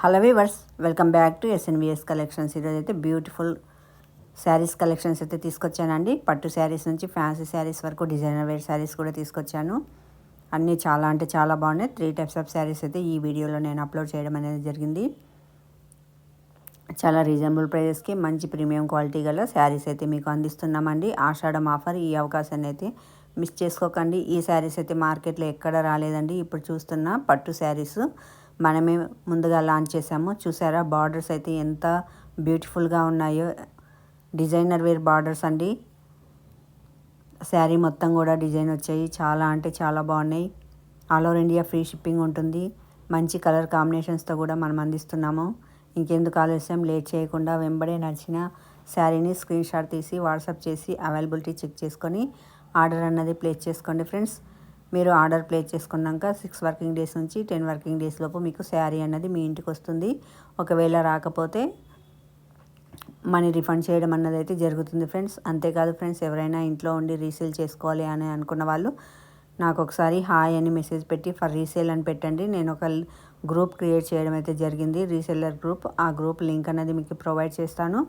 Hello viewers welcome back to SNVS collections ఈరోజు అయితే beautiful saris collections అయితే తీసుకొచ్చానండి. పట్టు శారీస్ నుంచి ఫ్యాన్సీ శారీస్ వరకు డిజైనర్ వేర్ శారీస్ కూడా తీసుకొచ్చాను. అన్నీ చాలా అంటే చాలా బాగున్నాయి. త్రీ టైప్స్ ఆఫ్ శారీస్ అయితే ఈ వీడియోలో నేను అప్లోడ్ చేయడం అనేది జరిగింది. చాలా రీజనబుల్ ప్రైజెస్కి మంచి ప్రీమియం క్వాలిటీ గల శారీస్ అయితే మీకు అందిస్తున్నామండి. ఆషాఢం ఆఫర్ ఈ అవకాశాన్ని అయితే మిస్ చేసుకోకండి. ఈ శారీస్ అయితే మార్కెట్లో ఎక్కడ రాలేదండి. ఇప్పుడు చూస్తున్న పట్టు శారీస్ మనమే ముందుగా లాంచ్ చేసాము చూసారా బార్డర్స్ అయితే ఎంత బ్యూటిఫుల్గా ఉన్నాయో. డిజైనర్ వేర్ బార్డర్స్ అండి. శారీ మొత్తం కూడా డిజైన్ వచ్చాయి. చాలా అంటే చాలా బాగున్నాయి. All over India free shipping ఉంటుంది. మంచి కలర్ కాంబినేషన్స్తో కూడా మనం అందిస్తున్నాము. ఇంకెందుకు ఆలస్యం లేట్ చేయకుండా వెంబడే నడిచిన శారీని స్క్రీన్ షాట్ తీసి వాట్సాప్ చేసి అవైలబిలిటీ చెక్ చేసుకొని ఆర్డర్ అన్నది ప్లేస్ చేసుకోండి ఫ్రెండ్స్ మీరు ఆర్డర్ ప్లేస్ చేసుకున్నాక సిక్స్ వర్కింగ్ డేస్ నుంచి టెన్ వర్కింగ్ డేస్ లోపు మీకు శారీ అన్నది మీ ఇంటికి వస్తుంది. ఒకవేళ రాకపోతే మనీ రిఫండ్ చేయడం అన్నది అయితే జరుగుతుంది ఫ్రెండ్స్. అంతేకాదు ఫ్రెండ్స్ ఎవరైనా ఇంట్లో ఉండి రీసేల్ చేసుకోవాలి అని అనుకున్న వాళ్ళు నాకు ఒకసారి హాయ్ అని మెసేజ్ పెట్టి ఫర్ రీసేల్ అని పెట్టండి. నేను ఒక గ్రూప్ క్రియేట్ చేయడం అయితే జరిగింది. Reseller group. ఆ గ్రూప్ లింక్ అనేది మీకు ప్రొవైడ్ చేస్తాను.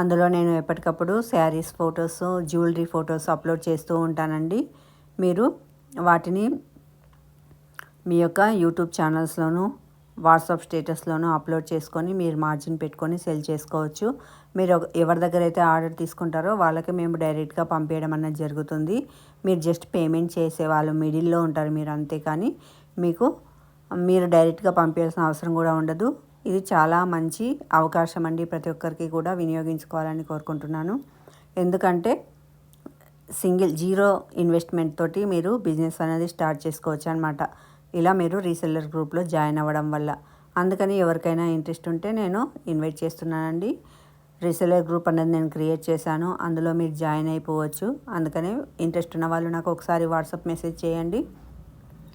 అందులో నేను ఎప్పటికప్పుడు saris photos jewellery photos upload చేస్తూ ఉంటానండి. మీరు వాటిని మీ యొక్క యూట్యూబ్ ఛానల్స్లోనూ వాట్సాప్ స్టేటస్లోనూ అప్లోడ్ చేసుకొని మీరు మార్జిన్ పెట్టుకొని సెల్ చేసుకోవచ్చు. మీరు ఎవరి దగ్గర అయితే ఆర్డర్ తీసుకుంటారో వాళ్ళకి మేము డైరెక్ట్గా పంపించడం అన్నది జరుగుతుంది. మీరు జస్ట్ పేమెంట్ చేసే వాళ్ళు మిడిల్లో ఉంటారు మీరు అంతే కానీ మీకు మీరు డైరెక్ట్గా పంపించాల్సిన అవసరం కూడా ఉండదు. ఇది చాలా మంచి అవకాశం అండి. ప్రతి ఒక్కరికి కూడా వినియోగించుకోవాలని కోరుకుంటున్నాను. ఎందుకంటే సింగిల్ జీరో ఇన్వెస్ట్మెంట్ తోటి మీరు బిజినెస్ అనేది స్టార్ట్ చేసుకోవచ్చు అనమాట ఇలా మీరు రీసెల్లర్ గ్రూప్లో జాయిన్ అవ్వడం వల్ల. అందుకని ఎవరికైనా ఇంట్రెస్ట్ ఉంటే నేను ఇన్వైట్ చేస్తున్నానండి. రీసెల్లర్ గ్రూప్ అనేది నేను క్రియేట్ చేశాను. అందులో మీరు జాయిన్ అయిపోవచ్చు. అందుకని ఇంట్రెస్ట్ ఉన్న వాళ్ళు నాకు ఒకసారి వాట్సాప్ మెసేజ్ చేయండి.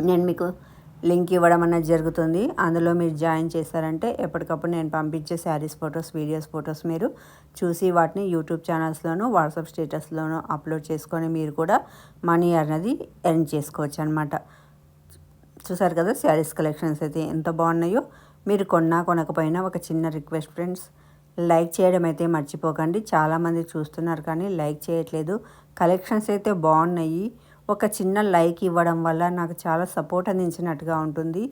నేను మీకు లింక్ ఇవ్వడం అనేది జరుగుతుంది. అందులో మీరు జాయిన్ చేశారంటే ఎప్పటికప్పుడు నేను పంపించే శారీస్ ఫొటోస్ వీడియోస్ ఫొటోస్ మీరు చూసి వాటిని యూట్యూబ్ ఛానల్స్లోనూ వాట్సాప్ స్టేటస్లోనూ అప్లోడ్ చేసుకొని మీరు కూడా మనీ అనేది ఎర్న్ చేసుకోవచ్చు అనమాట చూసారు కదా శారీస్ కలెక్షన్స్ అయితే ఎంత బాగున్నాయో. మీరు కొన్నా కొనకపోయినా ఒక చిన్న రిక్వెస్ట్ ఫ్రెండ్స్ లైక్ చేయడం అయితే మర్చిపోకండి. చాలామంది చూస్తున్నారు కానీ లైక్ చేయట్లేదు. కలెక్షన్స్ అయితే బాగున్నాయి. ఒక చిన్న లైక్ ఇవ్వడం వల్ల నాకు చాలా సపోర్ట్ అందించినట్టుగా ఉంటుంది.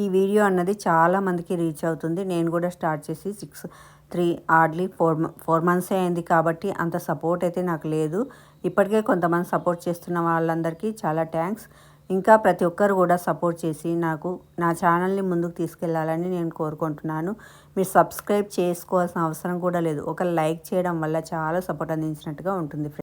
ఈ వీడియో అన్నది చాలా మందికి రీచ్ అవుతుంది. నేను కూడా స్టార్ట్ చేసి సిక్స్ త్రీ ఆర్డ్లీ ఫోర్ ఫోర్ మంత్స్ అయింది కాబట్టి అంత సపోర్ట్ అయితే నాకు లేదు. ఇప్పటికే కొంతమంది సపోర్ట్ చేస్తున్న వాళ్ళందరికీ చాలా థ్యాంక్స్ ఇంకా ప్రతి ఒక్కరు కూడా సపోర్ట్ చేసి నాకు నా ఛానల్ని ముందుకు తీసుకెళ్ళాలని నేను కోరుకుంటున్నాను. మీరు సబ్స్క్రైబ్ చేసుకోవాల్సిన అవసరం కూడా లేదు. ఒక లైక్ చేయడం వల్ల చాలా సపోర్ట్ అందించినట్టుగా ఉంటుంది.